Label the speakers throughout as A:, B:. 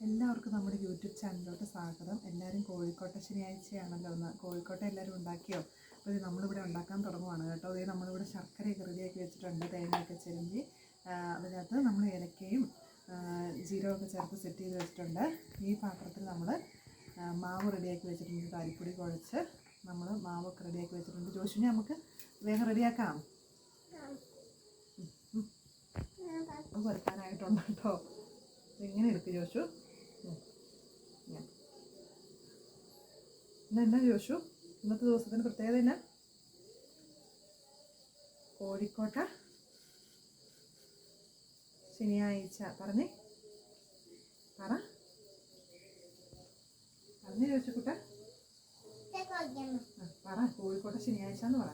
A: എല്ലാവർക്കും നമ്മുടെ യൂട്യൂബ് ചാനലിലോട്ട് സ്വാഗതം. എല്ലാവരും കോഴിക്കോട്ടെ ശനിയാഴ്ചയാണല്ലോ ഒന്ന്. കോഴിക്കോട്ടെ എല്ലാവരും ഉണ്ടാക്കിയോ? അപ്പോൾ ഇത് നമ്മളിവിടെ ഉണ്ടാക്കാൻ തുടങ്ങുവാണ് കേട്ടോ. അതായത് നമ്മളിവിടെ ശർക്കരയൊക്കെ റെഡിയാക്കി വെച്ചിട്ടുണ്ട്. തേങ്ങയൊക്കെ ചിരണ്ടി അതിനകത്ത് നമ്മൾ ഏലക്കയും ജീരകമൊക്കെ ചേർത്ത് സെറ്റ് ചെയ്ത് വെച്ചിട്ടുണ്ട്. ഈ പാത്രത്തിൽ നമ്മൾ മാവ് റെഡിയാക്കി വെച്ചിട്ടുണ്ട്. അരിപ്പൊടി കുഴച്ച് നമ്മൾ മാവൊക്കെ റെഡിയാക്കി വെച്ചിട്ടുണ്ട്. ജോഷിനെ നമുക്ക് വേഗം റെഡിയാക്കാം. വരുത്താനായിട്ടുണ്ട് കേട്ടോ. ഇങ്ങനെ എടുക്കും ജോഷു ഉം. ഇങ്ങനെ. എന്നാ ജോഷു? ഇന്നത്തെ ദിവസത്തിന് പ്രത്യേകത എന്നാ? കോഴിക്കോട്ട ശനിയാഴ്ച. പറഞ്ഞേ. പറ. പറഞ്ഞേ ചോദിച്ചു കുട്ട. പറ. കോഴിക്കോട്ട ശനിയാഴ്ച എന്ന് പറ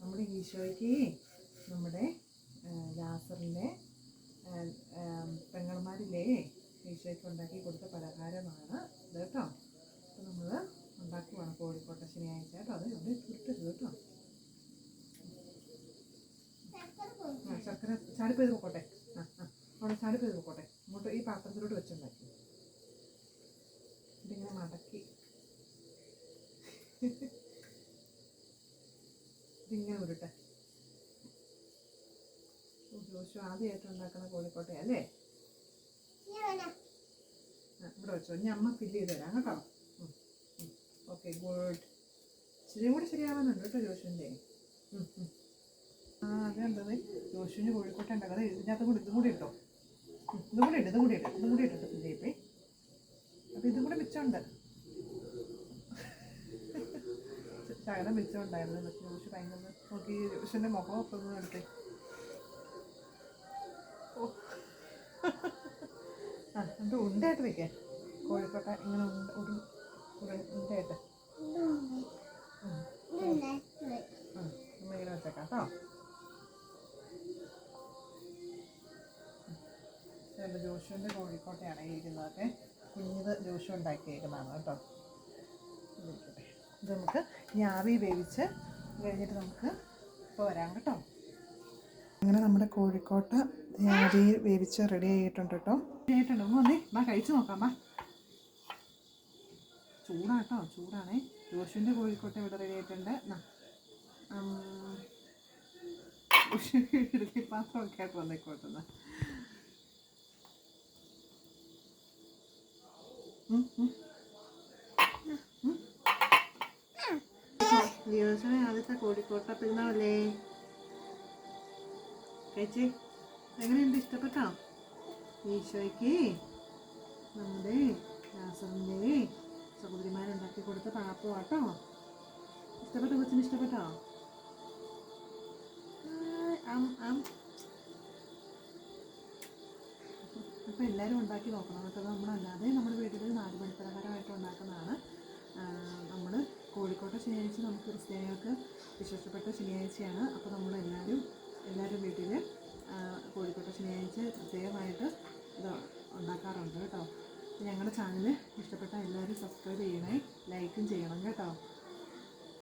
A: നമ്മുടെ ഈശോയ്ക്ക് നമ്മുടെ ലാസറിന്റെ ഈശോയ്ക്ക് ഉണ്ടാക്കി കൊടുത്ത പലഹാരമാണ് ഇത് കേട്ടോ. അപ്പോൾ നമ്മൾ ഉണ്ടാക്കുവാണ് കോഴിക്കോട്ടെ ശനിയാഴ്ച കേട്ടോ. അത് ഇവിടെ ഇട്ടിട്ടത് കേട്ടോ.
B: ആ
A: ശർക്കര ചാടിപ്പോയത് പോക്കോട്ടെ ആ ആ. അവിടെ ചാടിപ്പോയത് പോക്കോട്ടെ ഇങ്ങോട്ട് ഈ പാത്രത്തിലോട്ട് വെച്ചുണ്ടാക്കി. ഇതിങ്ങനെ മടക്കി. ഇതിങ്ങനെ ഉരുട്ടെ. ജോഷു ആദ്യമായിട്ട് ഉണ്ടാക്കുന്ന കോഴിക്കോട്ടെ അല്ലേ? ഇവിടെ വെച്ചോ. ഞാൻ അമ്മ ഫില്ല് ചെയ്ത് തരാം കേട്ടോ. Okay good. ഇച്ചിരി കൂടി ശരിയാവാനുണ്ട് കേട്ടോ ജോഷുവിന്റെ ആ അതെന്തത് ജോഷുവിന് കോഴിക്കോട്ടെ ഉണ്ടാക്കാതെ ഇതിനകത്ത് കൂടി ഇതും കൂടി ഇട്ടോ. ഇതും കൂടി ഇട്ട് ഇതും കൂടി ഇട്ട് ഇതും കൂടി ഇട്ടിട്ട് ഫില്ല് ചെയ്യപ്പേ അപ്പം ഇതും കൂടെ മിച്ചമുണ്ട്. ശകലം മിച്ചമുണ്ടായിരുന്നു. പക്ഷെ ജോഷു ഭയങ്കര നോക്കി. ജോഷുവിന്റെ മുഖമൊക്കെ ഒന്ന് എടുത്തേ. ഓ. ആ ഉണ്ടയായിട്ട് വെക്കേ കോഴിക്കോട്ട ഇങ്ങനെ ഒരു ഉണ്ടായിട്ട് ഇങ്ങനെ വെച്ചേക്കാം കേട്ടോ. ചില ജോഷുവിന്റെ കോഴിക്കോട്ടയാണ് ഇരിക്കുന്നതൊക്കെ. കുഞ്ഞത് ജോഷു ഉണ്ടാക്കിയേക്കുന്നതാണ് കേട്ടോ. ഇത് നമുക്ക് ഞാവി വേവിച്ച് കഴിഞ്ഞിട്ട് നമുക്ക് ഇപ്പോൾ വരാം കേട്ടോ. അങ്ങനെ നമ്മുടെ കോഴിക്കോട്ട് ആവി വേവിച്ച് റെഡി ആയിട്ടുണ്ട് കേട്ടോ ആയിട്ടുണ്ട് ഒന്ന് വാ കഴിച്ച് നോക്കാം വാ ചൂടാട്ടോ ചൂടാണേ ജോഷുവിന്റെ കോഴിക്കോട്ട് ഇവിടെ റെഡി ആയിട്ടുണ്ട് പാത്രമൊക്കെ ആയിട്ട് വന്നേക്കോട്ടെന്ന്. ദിവസമേ ആദ്യത്തെ കോഴിക്കോട്ട പെരുന്നാളല്ലേ കഴിച്ചേ എങ്ങനെയുണ്ട്? ഇഷ്ടപ്പെട്ടോ? ഈശോയ്ക്ക് നമ്മുടെ നാസറിന്റെ സഹോദരിമാരുണ്ടാക്കി കൊടുത്ത പാപ്പമാട്ടോ ഇഷ്ടപ്പെട്ടോ കൊച്ചിന്? ഇഷ്ടപ്പെട്ടോ. അപ്പോൾ എല്ലാവരും ഉണ്ടാക്കി നോക്കണം കേട്ടോ. നമ്മളല്ലാതെ നമ്മുടെ വീട്ടിൽ നാല് മണിപ്പലഹാരമായിട്ട് ഉണ്ടാക്കുന്നതാണ്. നമ്മൾ കോഴിക്കോട്ടെ ശനിയാഴ്ച നമുക്ക് ക്രിസ്ത്യാനികൾക്ക് വിശേഷപ്പെട്ട ശനിയാഴ്ചയാണ്. അപ്പോൾ നമ്മളെല്ലാവരും എല്ലാവരും വീട്ടിൽ കോഴിക്കോട്ടെ ശനിയാഴ്ച പ്രത്യേകമായിട്ട് ഇത് ഉണ്ടാക്കാറുണ്ട് കേട്ടോ. ഞങ്ങളുടെ ചാനൽ ഇഷ്ടപ്പെട്ട എല്ലാവരും സബ്സ്ക്രൈബ് ചെയ്യണേ ലൈക്കും ചെയ്യണം കേട്ടോ.